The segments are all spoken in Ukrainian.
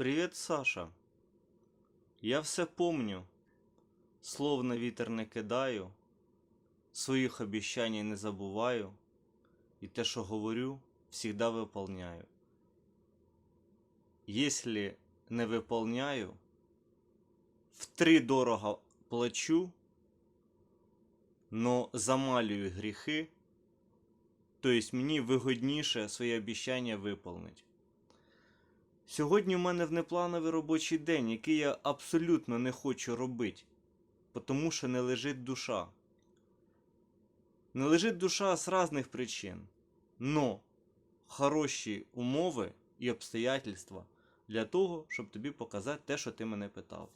Привіт, Саша. Я все помню. Слов на вітер не кидаю, своїх обіщань не забуваю, і те, що говорю, всегда выполняю. Если не выполняю, втридорого плачу, но замалюю гріхи, тобто мені вигодніше своє обіцяння виповнити. Сьогодні в мене внеплановий робочий день, який я абсолютно не хочу робити, тому що не лежить душа. Не лежить душа з різних причин. Но хороші умови і обстоятельства для того, щоб тобі показати те, що ти мене питав.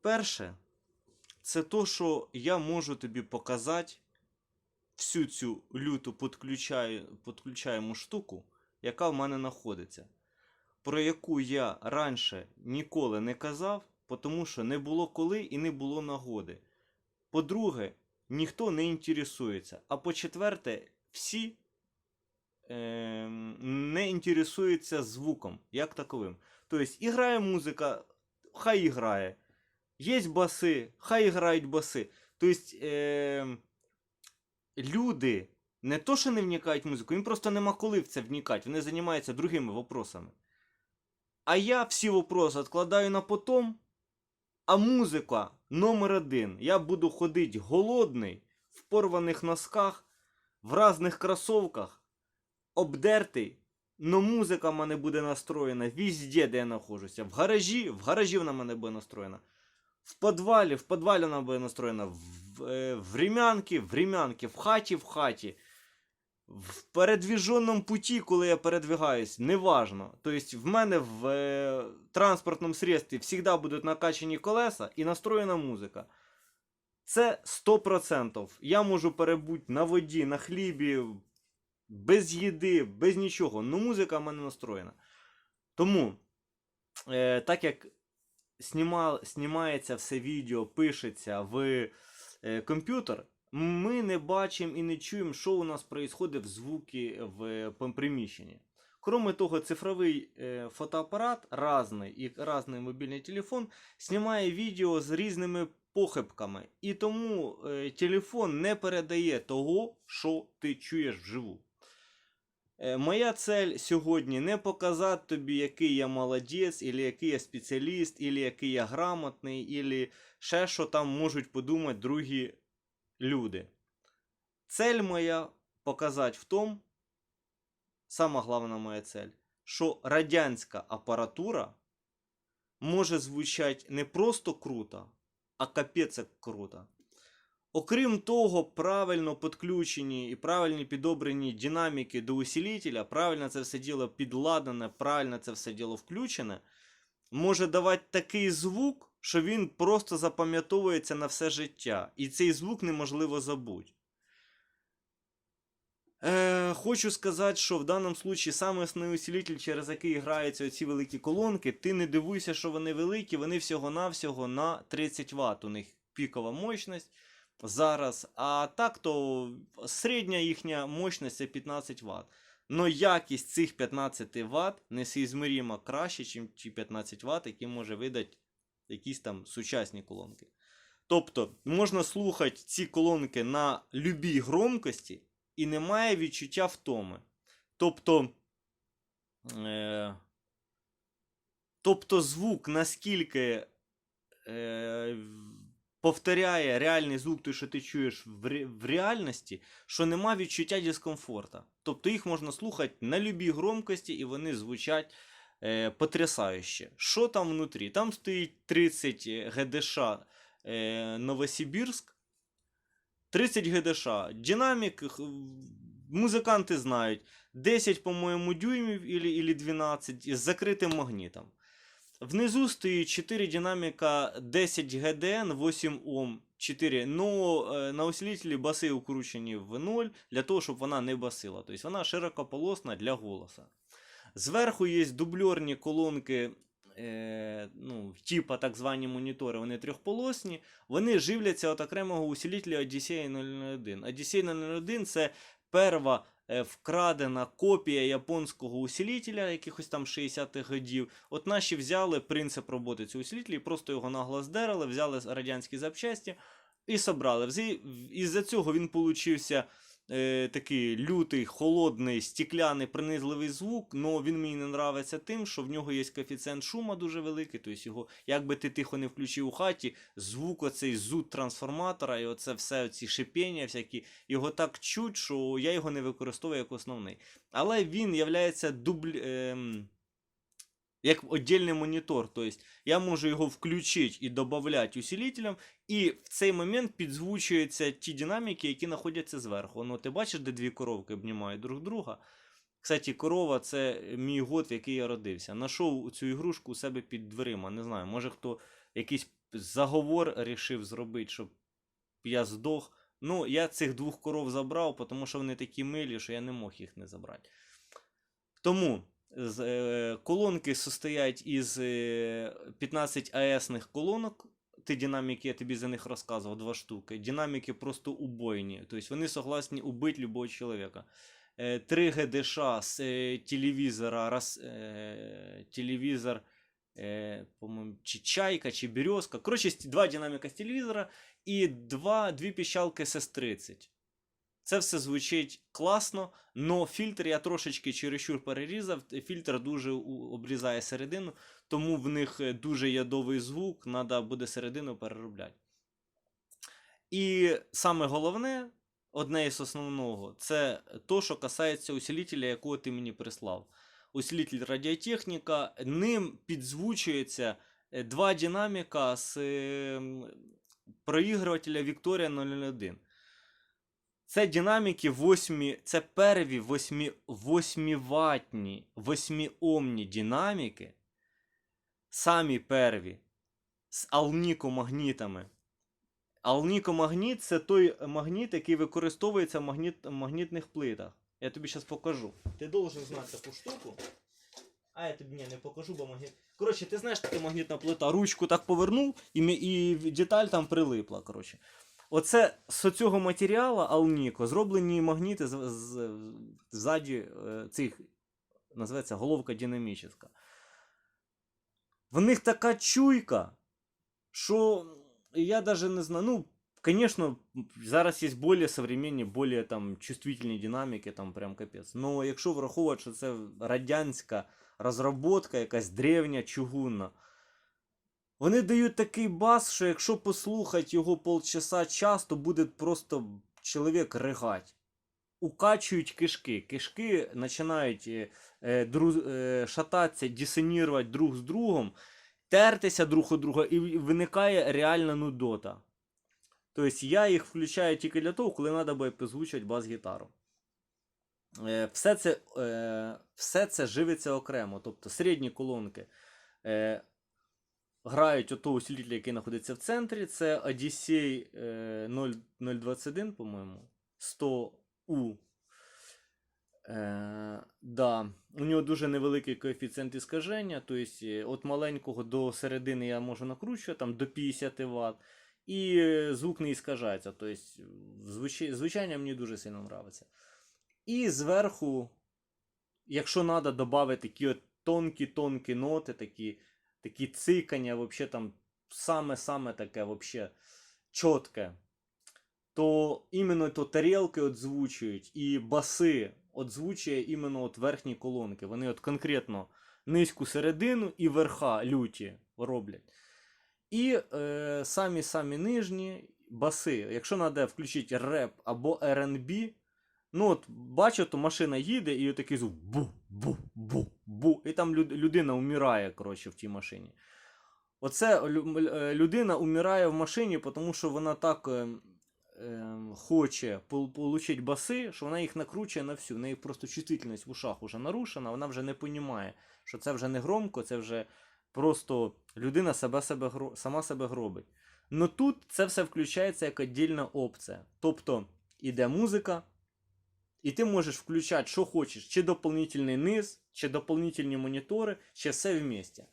Перше, це то, що я можу тобі показати всю цю люту підключаємо штуку, яка в мене знаходиться, про яку я раніше ніколи не казав, тому що не було коли і не було нагоди. По-друге, ніхто не інтересується. А по-четверте, всі е, не інтересуються звуком як таковим. Тобто, і грає музика, хай грає. Є баси, хай грають баси. Тобто, е, люди не то, що не вникають в музику, їм просто нема коли в це вникати. Вони займаються другими вопросами. А я всі вопроси відкладаю на потом, а музика номер один. Я буду ходити голодний, в порваних носках, в різних кросовках, обдертий. Но музика в мене буде настроєна везде, де я знаходжуся. В гаражі, в гаражі вона в мене буде настроєна. В підвалі, в підвалі вона буде настроєна. В, е, в ремянки, в ремянки, в хаті, в хаті. В передвіженому путі, коли я передвигаюсь, неважно. Тобто в мене в е, транспортному средстві завжди будуть накачані колеса і настроєна музика. Це 100%. Я можу перебути на воді, на хлібі, без їди, без нічого. Ну музика в мене настроєна. Тому, е, так як знімається все відео, пишеться в е, комп'ютер, ми не бачимо і не чуємо, що у нас відбувається в звуки в приміщенні. Кроме того, цифровий е, фотоапарат разний і разний мобільний телефон знімає відео з різними похибками. І тому е, телефон не передає того, що ти чуєш вживу. Е, Моя цель сьогодні не показати тобі, який я молодець, або який я спеціаліст, або який я грамотний, або ще що там можуть подумати другі люди. Цель моя показати в тому, сама головна моя цель, що радянська апаратура може звучати не просто круто, а капець як круто. Окрім того, правильно підключені і правильно підобрані динаміки до усилителя, правильно це все діло підладнане, правильно це все діло включене, може давати такий звук, що він просто запам'ятовується на все життя. І цей звук неможливо забути. Е, хочу сказати, що в даному случаї саме основний усилитель, через який граються оці великі колонки, ти не дивуйся, що вони великі, вони всього-навсього на 30 Вт. У них пікова мощність зараз. А так то середня їхня мощність це 15 Вт. Но якість цих 15 Вт несоізміримо краще, ніж ті 15 Вт, які може видати якісь там сучасні колонки. Тобто можна слухати ці колонки на любій громкості і немає відчуття втоми. Тобто, е, тобто звук наскільки е, повторяє реальний звук, той, що ти чуєш в, ре- в реальності, що нема відчуття дискомфорту. Тобто їх можна слухати на любій громкості, і вони звучать е, потрясающе. Що там внутрі? Там стоїть 30 ГДШ е, Новосибірськ. 30 ГДШ. Динамік, музиканти знають, 10, по-моєму, дюймів или, или 12 із закритим магнітом. Внизу стоїть 4 динаміка 10 ГДН, 8 Ом, 4. Ну, е, на усилителі баси укручені в 0 для того, щоб вона не басила. Тобто вона широкополосна для голоса. Зверху є дубльорні колонки, е, ну, типа так звані монітори, вони трьохполосні. Вони живляться від окремого усилителя Odyssey 001. Odyssey 001 це перва е, вкрадена копія японського усилителя якихось там 60-х годів. От наші взяли принцип роботи цього усилителя і просто його нагло здерли, взяли радянські запчасті і собрали. Із-за цього він получився е, такий лютий, холодний, стікляний, принизливий звук, але він мені не нравиться тим, що в нього є коефіцієнт шума дуже великий. Тобто його, як би ти тихо не включив у хаті, звук оцей зуд трансформатора, і оце все ці шипіння, всякі, його так чуть, що я його не використовую як основний. Але він являється дубль. Ем, як віддільний монітор. Тобто я можу його включити і додати усилителям, і в цей момент підзвучуються ті динаміки, які знаходяться зверху. Ну, ти бачиш, де дві коровки обнімають друг друга. Кстати, корова це мій год, в який я родився. Нашов цю ігрушку у себе під дверима. Не знаю, може хто якийсь заговор рішив зробити, щоб я здох. Ну, я цих двох коров забрав, тому що вони такі милі, що я не мог їх не забрати. Тому колонки состоять із е, 15 АЕСних колонок. Ті динаміки, я тобі за них розказував, два штуки. Динаміки просто убойні. Тобто вони согласні убити любого чоловіка. Е, 3 ГДШ з е, телевізора, раз, е, телевізор, е, по-моєму, чи чайка, чи березка. Коротше, два динаміка з телевізора і два, дві піщалки СС-30. Це все звучить класно, но фільтр я трошечки чересчур перерізав. Фільтр дуже обрізає середину, тому в них е, дуже ядовий звук, треба буде середину переробляти. І саме головне, одне із основного, це то, що касається усилителя, якого ти мені прислав. Усилитель радіотехніка, ним підзвучується е, два динаміка з е, проігрувателя Victoria 001. Це динаміки 8, це перві 8, 8 ватні, 8 омні динаміки, самі перві, з алнікомагнітами. Алнікомагніт це той магніт, який використовується в магніт, магнітних плитах. Я тобі зараз покажу. Ти должен знати таку штуку. А я тобі ні, не покажу, бо магніт. Коротше, ти знаєш, таке магнітна плита. Ручку так повернув, і, і деталь там прилипла. Коротше. Оце з цього матеріалу Алніко зроблені магніти з, з, ззаді е, цих, називається головка динамічна. В них така чуйка, що я даже не знаю. Ну, конечно, зараз є більш современні, більш там чувствительні динаміки, там прям капець. Но якщо враховувати, що це радянська розробка, якась древня, чугунна. Вони дають такий бас, що якщо послухати його полчаса часто, буде просто чоловік ригать. Укачують кишки. Кишки починають е, е, дру, е, шататися, дисонірувати друг з другом, тертися друг у друга, і виникає реальна нудота. Тобто я їх включаю тільки для того, коли треба буде позвучувати бас-гітару. Е, все, це, е, все це живиться окремо. Тобто середні колонки. Е, грають ото усилитель, який знаходиться в центрі. Це е, 0, 021, по-моєму. 100U. Е, да. У нього дуже невеликий коефіцієнт іскаження. Тобто, е, від маленького до середини я можу накручувати там, до 50 Вт. І е, звук не іскажається. Тобто, звучання мені дуже сильно подобається. І зверху, якщо треба додати такі от тонкі-тонкі ноти, такі такі цикання, вообще там саме-саме таке вообще чітке, то іменно то тарілки озвучують і баси озвучує іменно от верхні колонки. Вони от конкретно низьку середину і верха люті роблять. І е, самі-самі нижні баси. Якщо треба включити реп або R&B, Ну, от бачу, то машина їде, і такий звук бу-бу-бу-бу. І там люд- людина вмирає, коротше, в тій машині. Оце е, людина вмирає в машині, тому що вона так е, е, хоче отримати баси, що вона їх накручує на всю. В неї просто чувствительність в ушах вже нарушена, вона вже не розуміє, що це вже не громко, це вже просто людина себе, себе, сама себе гробить. Но тут це все включається як віддільна опція. Тобто іде музика, і ти можеш включати, що хочеш, чи дополнительний низ, чи дополнительні монітори, чи все вместе.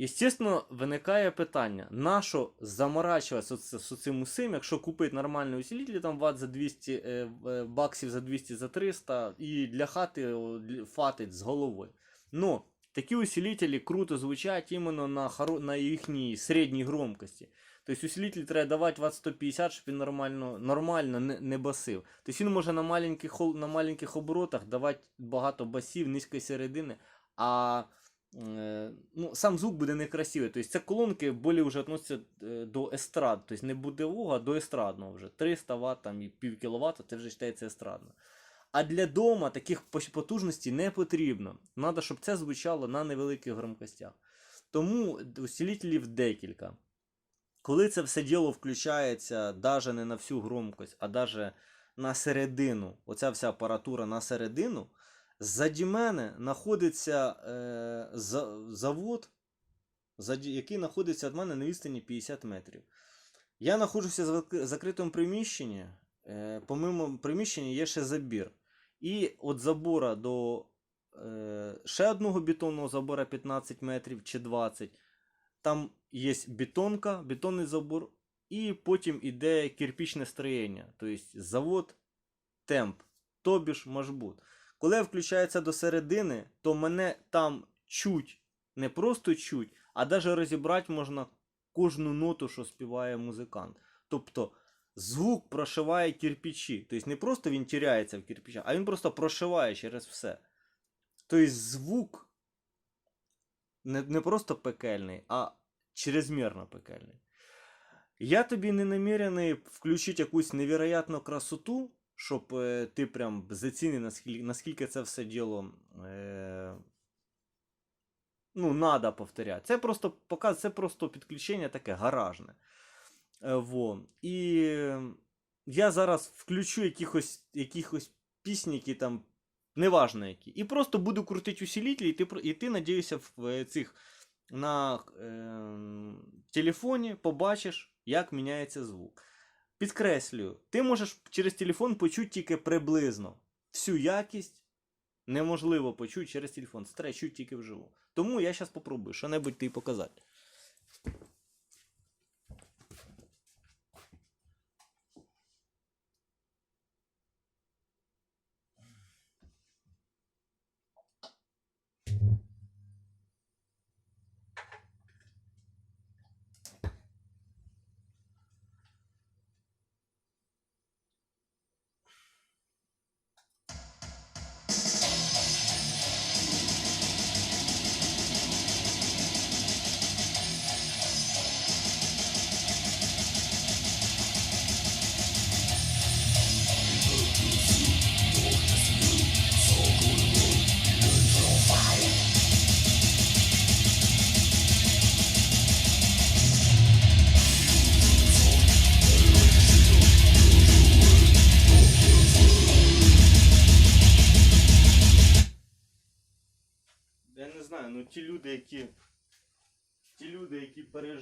Естественно, виникає питання, на що заморачуватися з, цим усім, якщо купити нормальний усилитель там ват за 200 е, е, баксів за 200 за 300 і для хати фатить з головою. Ну, такі усилителі круто звучать іменно на, на їхній середній громкості. Тобто усилитель треба давати ват 150, щоб він нормально, нормально не, не басив. Тобто він може на маленьких, на маленьких оборотах давати багато басів, низької середини, а е, ну, сам звук буде некрасивий. Тобто це колонки більше вже відносяться е, до естрад, тобто не будового, а до естрадного вже. 300 Вт там, і пів кіловата, це вже вважається естрадно. А для дома таких потужностей не потрібно. Треба, щоб це звучало на невеликих громкостях. Тому усилителів декілька. Коли це все діло включається навіть не на всю громкость, а навіть на середину, оця вся апаратура на середину, ззаді мене знаходиться е, за, завод, заді, який знаходиться від мене на відстані 50 метрів. Я знаходжуся в закритому приміщенні. Е, помимо приміщення є ще забір. І від забора до е, ще одного бетонного забора 15 метрів чи 20. Там є бетонка, бетонний забор, і потім іде кирпічне строєння. Тобто завод темп, тобі ж машбут. Коли включається до середини, то мене там чуть, не просто чуть, а навіть розібрати можна кожну ноту, що співає музикант. Тобто звук прошиває кирпичі. Тобто не просто він тіряється в кирпичах, а він просто прошиває через все. Тобто звук не, не просто пекельний, а чрезмірно пекельний. Я тобі не намірений включити якусь невероятну красоту, щоб е, ти прям зацінив, наскільки, наскільки це все діло. Е, ну, надо повторяти. Це просто показ, це просто підключення таке гаражне. Е, во. І я зараз включу якихось, якихось пісні, які там, неважно які. І просто буду крутити усилителі, і ти, і ти надіюся, в е, цих на е, телефоні побачиш, як міняється звук. Підкреслюю, ти можеш через телефон почути тільки приблизно. Всю якість неможливо почути через телефон. Це треба чути тільки вживу. Тому я зараз попробую що-небудь тобі показати.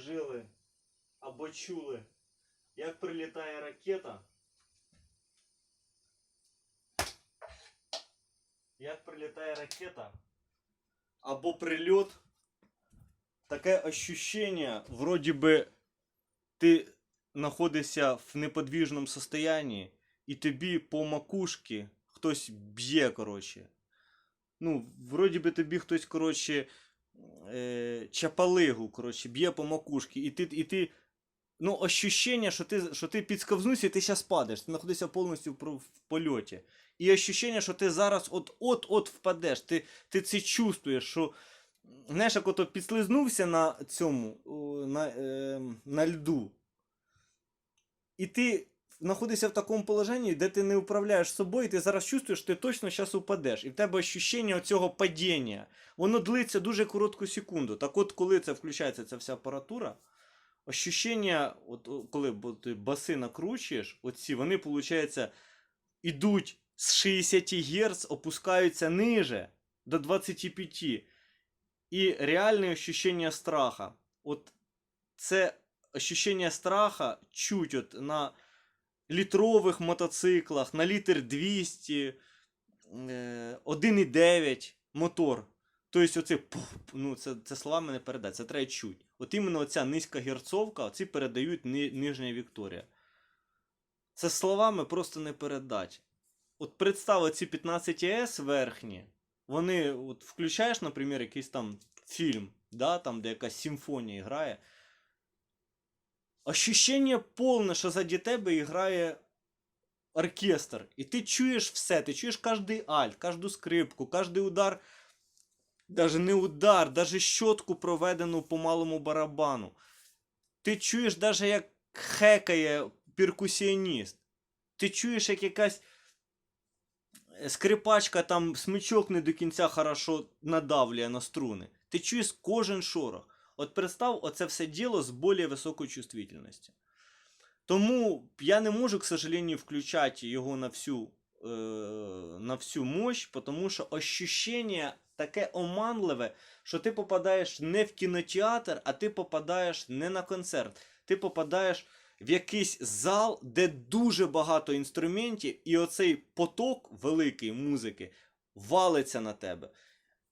Пережили або чули, як прилітає ракета. Як прилітає ракета, або прильот, таке ощущення, вроді би ти знаходишся в неподвіжному состоянні, і тобі по макушці хтось б'є, коротше. Ну, вроді би тобі хтось, коротше, е, чапалигу, коротше, б'є по макушці, і ти, і ти ну, ощущення, що ти, що ти підсковзнувся і ти зараз падаєш. Ти знаходишся повністю в, в польоті. І ощущення, що ти зараз от-от-от впадеш. Ти, ти це чувствуєш, що. Знаєш, як ото підслизнувся на цьому, на, е, на льду. І ти знаходишся в такому положенні, де ти не управляєш собою, і ти зараз чувствуєш, що ти точно зараз упадеш. І в тебе ощущення цього падіння. Воно длиться дуже коротку секунду. Так от, коли це включається ця вся апаратура, ощущення, от коли ти баси накручуєш, оці, вони, виходить, ідуть з 60 Гц, опускаються ниже до 25. І реальне ощущення страха. От це ощущення страха чуть от на літрових мотоциклах, на літр 200, е, 1,9 мотор. Тобто, оце ну, це, це словами не передати, це треба чути. От іменно оця низька герцовка, оці передають ни, нижня Вікторія. Це словами просто не передать. От представ ці 15 ЕС верхні, вони, от включаєш, наприклад, якийсь там фільм, да, там, де якась симфонія грає. Ощущення повне, що заді тебе грає оркестр. І ти чуєш все, ти чуєш кожний альт, кожну скрипку, кожний удар, даже не удар, даже щотку проведену по малому барабану. Ти чуєш даже як хекає перкусіоніст. Ти чуєш, як якась скрипачка там смичок не до кінця хорошо надавлює на струни. Ти чуєш кожен шорох. От представ, оце все діло з більш високою чувствительністю. Тому я не можу, к сожалению, включати його на всю, е, на всю мощь, тому що ощущення таке оманливе, що ти попадаєш не в кінотеатр, а ти попадаєш не на концерт. Ти попадаєш в якийсь зал, де дуже багато інструментів, і оцей поток великий музики валиться на тебе.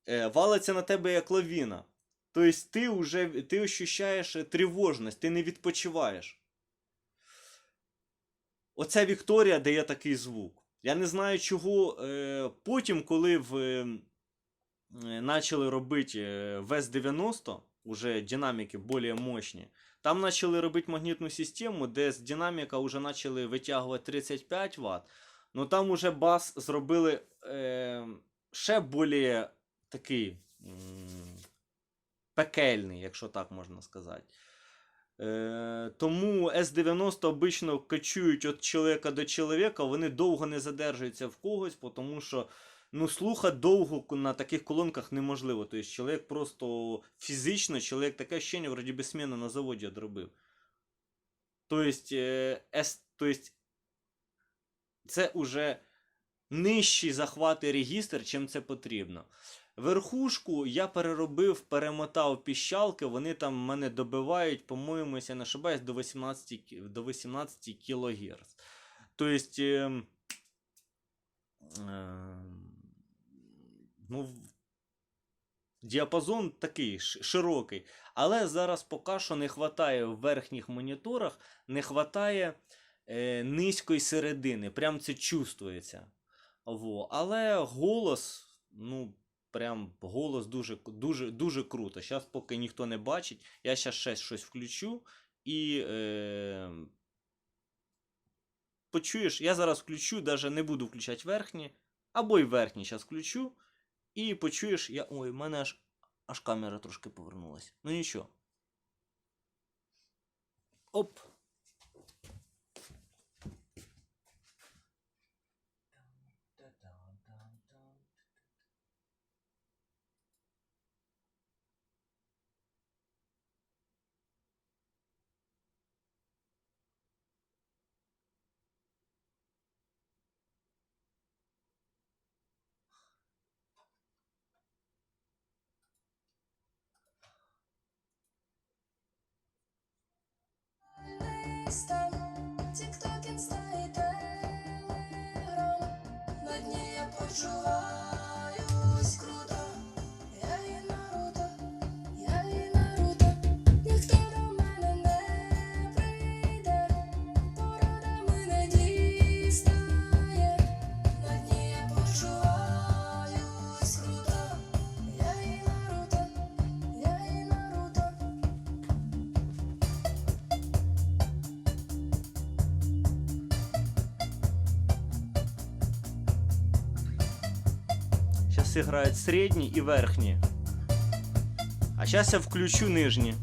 Е, валиться на тебе як лавіна. Тобто ти вже ти ощущаєш тривожність, ти не відпочиваєш. Оця Вікторія дає такий звук. Я не знаю, чого. Е, потім, коли в, е, почали робити е, ВЕС-90, уже динаміки більш мощні, там почали робити магнітну систему, де з динаміка вже почали витягувати 35 Вт. Ну там уже бас зробили е, ще більш такий пекельний, якщо так можна сказати. Е, тому С-90 обично качують від чоловіка до чоловіка, вони довго не задержуються в когось, тому що ну, слухати довго на таких колонках неможливо. Тобто чоловік просто фізично, чоловік таке ощущення, вроді би сміну на заводі одробив. Тобто, е, С, тобто це вже нижчий захват регістр, чим це потрібно. Верхушку я переробив, перемотав піщалки, вони там мене добивають, по-моєму, я не ошибаюсь, до 18, до 18 кГц. Тобто, е, е, ну, діапазон такий широкий. Але зараз поки що не вистачає в верхніх моніторах, не вистачає е, низької середини. Прям це чувствується. Во. Але голос, ну, прям голос дуже, дуже, дуже круто. Зараз, поки ніхто не бачить, я зараз ще щось включу і. Е, почуєш, я зараз включу, навіть не буду включати верхні, або й верхні зараз включу. І почуєш, я. Ой, в мене аж, аж камера трошки повернулась. Ну нічого. Оп. Інста, Тік-Ток, Інста і Телеграм. На дні я почуваюсь Играют средний и верхний. А сейчас я включу нижний.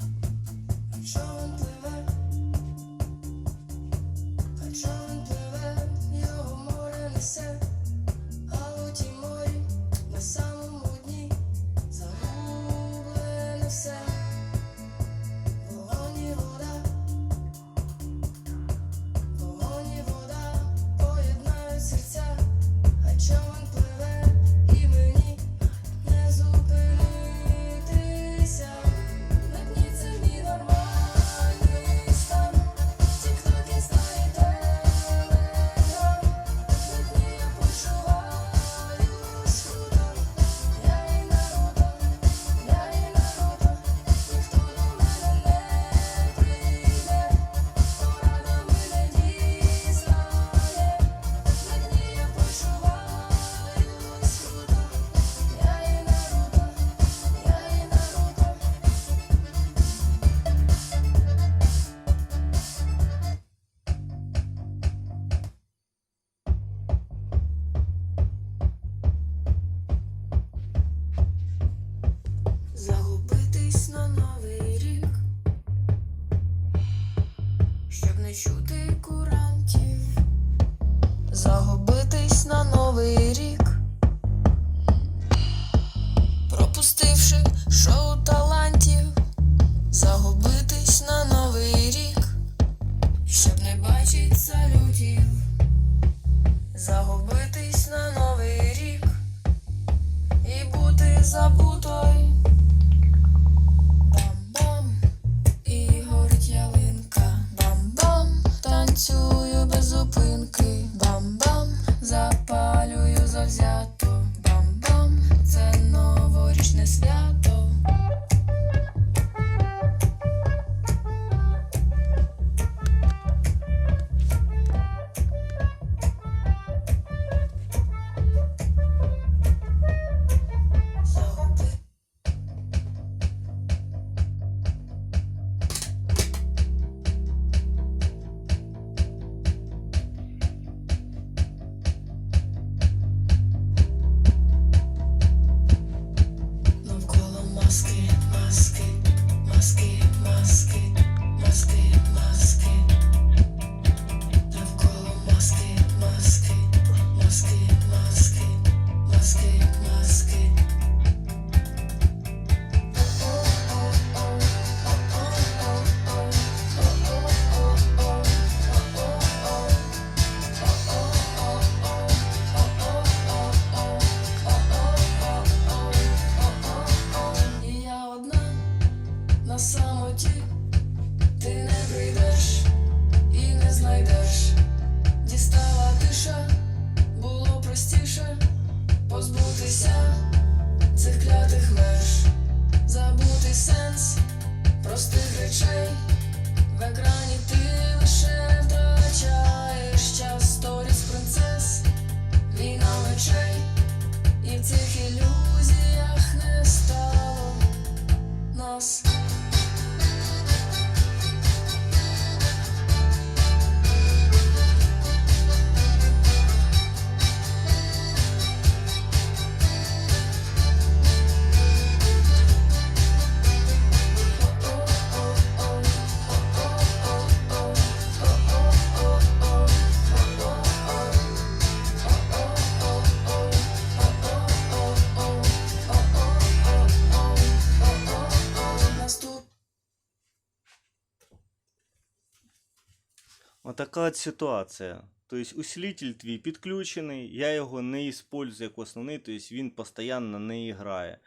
Отака ситуація. Тобто усилитель твій підключений, я його не использую як основний, тобто він постійно не грає.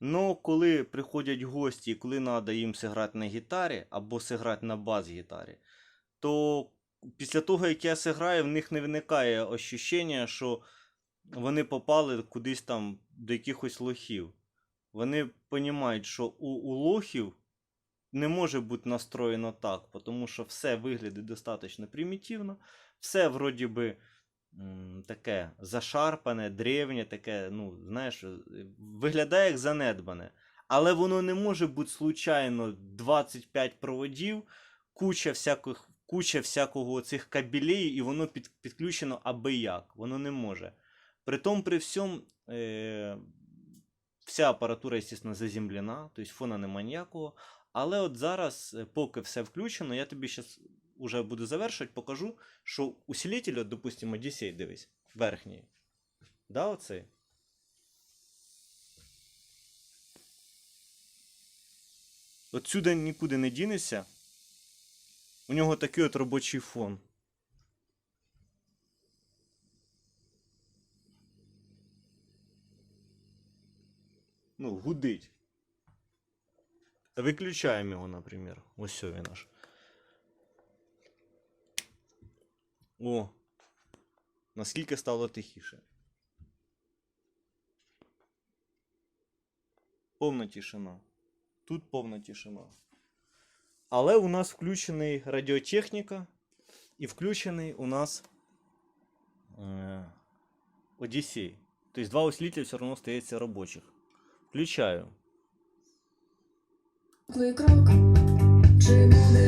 Но коли приходять гості, коли треба їм зіграти на гітарі або зіграти на бас-гітарі, то після того, як я зіграю, в них не виникає ощущення, що вони попали кудись там до якихось лохів. Вони розуміють, що у, у лохів не може бути настроєно так, тому що все виглядає достатньо примітивно, все вроді би таке зашарпане, древнє, таке, ну, знаєш, е, виглядає як занедбане. Але воно не може бути случайно 25 проводів, куча всяких, куча всякого цих кабелей, і воно під, підключено аби як. Воно не може. При тому, при всьому, е, вся апаратура, звісно, заземлена, тобто фона нема ніякого. Але от зараз, е, поки все включено, я тобі зараз уже буду завершувати, покажу, що усилитель, от, допустимо, Одіссей, дивись, верхній. Да, оцей? Отсюди нікуди не дінешся. У нього такий от робочий фон. Ну, гудить. Виключаємо його, наприклад. Ось все він аж. О! Наскільки стало тихіше. Повна тишина. Тут повна тишина. Але у нас включений радіотехніка і включений у нас е, Одіссей. Тобто два усилителя все одно стається робочих. Включаю. Крок, чи буде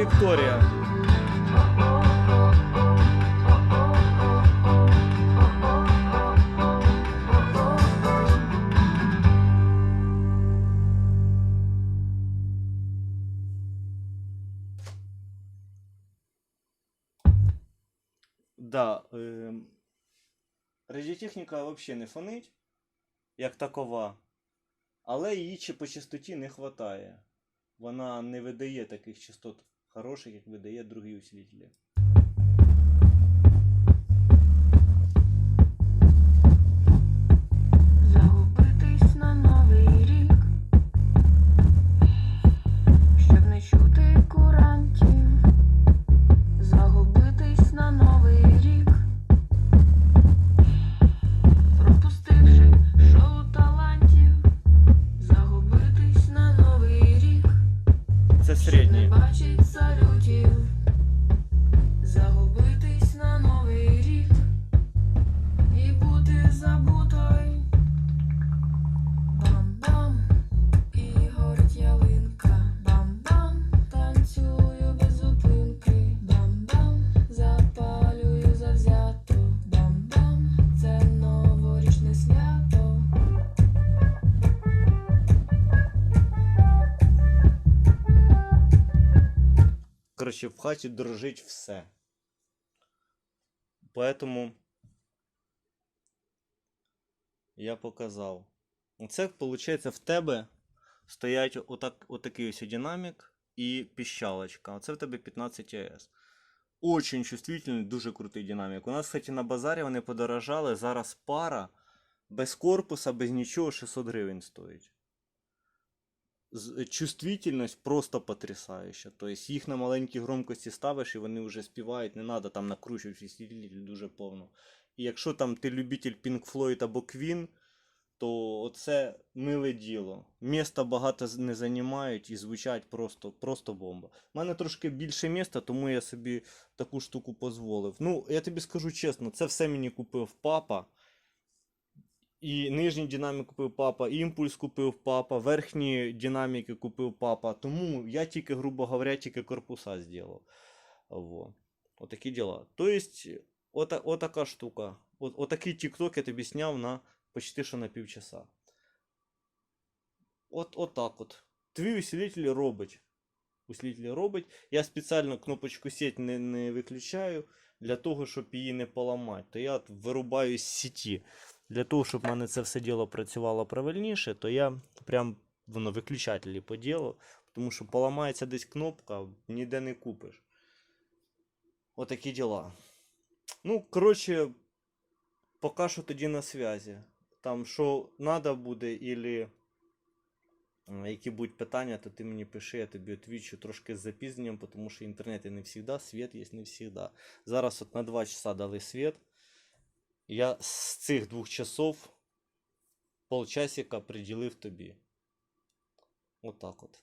Вікторія. Да, е, радіотехніка взагалі не фонить, як такова, але її чи по частоті не вистачає. Вона не видає таких частот хороших, як выдает другие усилителі. в хаті дрожить все. Поэтому я показав. Це, виходить, в тебе стоять отак, отакий ось динамік і піщалочка. Оце в тебе 15 АС. Очень чувствительний, дуже крутий динамік. У нас, кстати, на базарі вони подорожали. Зараз пара без корпуса, без нічого 600 гривень стоїть. З- Чувствительність просто потрясаюча. Тобто їх на маленькій громкості ставиш і вони вже співають, не треба там накручувати дуже повно. І якщо там ти любитель Pink Floyd або Queen, то оце миле діло. Міста багато не займають і звучать просто, просто бомба. У мене трошки більше міста, тому я собі таку штуку дозволив. Ну, я тобі скажу чесно, це все мені купив папа. І нижній динамік купив папа, імпульс купив папа, верхні динаміки купив папа. Тому я тільки, грубо говоря, тільки корпуса зробив. Во. Отакі діла. Тобто, ота, отака штука. От, отакий TikTok я тобі сняв на почти що на півчаса. От, отак от. Твій усилитель робить. Усилитель робить. Я спеціально кнопочку сеть не, не виключаю для того, щоб її не поламати. То я вирубаю з сеті. Для того, щоб в мене це все діло працювало правильніше, то я прям воно виключателі поділив, тому що поламається десь кнопка, ніде не купиш. Отакі діла. Ну, коротше, поки що тоді на зв'язі. Там що треба буде, ілі які будуть питання, то ти мені пиши, я тобі відвічу трошки з запізненням, тому що інтернет не завжди, світ є не завжди. Зараз от на 2 часа дали світ. Я з цих двох часов полчасика приділив тобі. Отак от.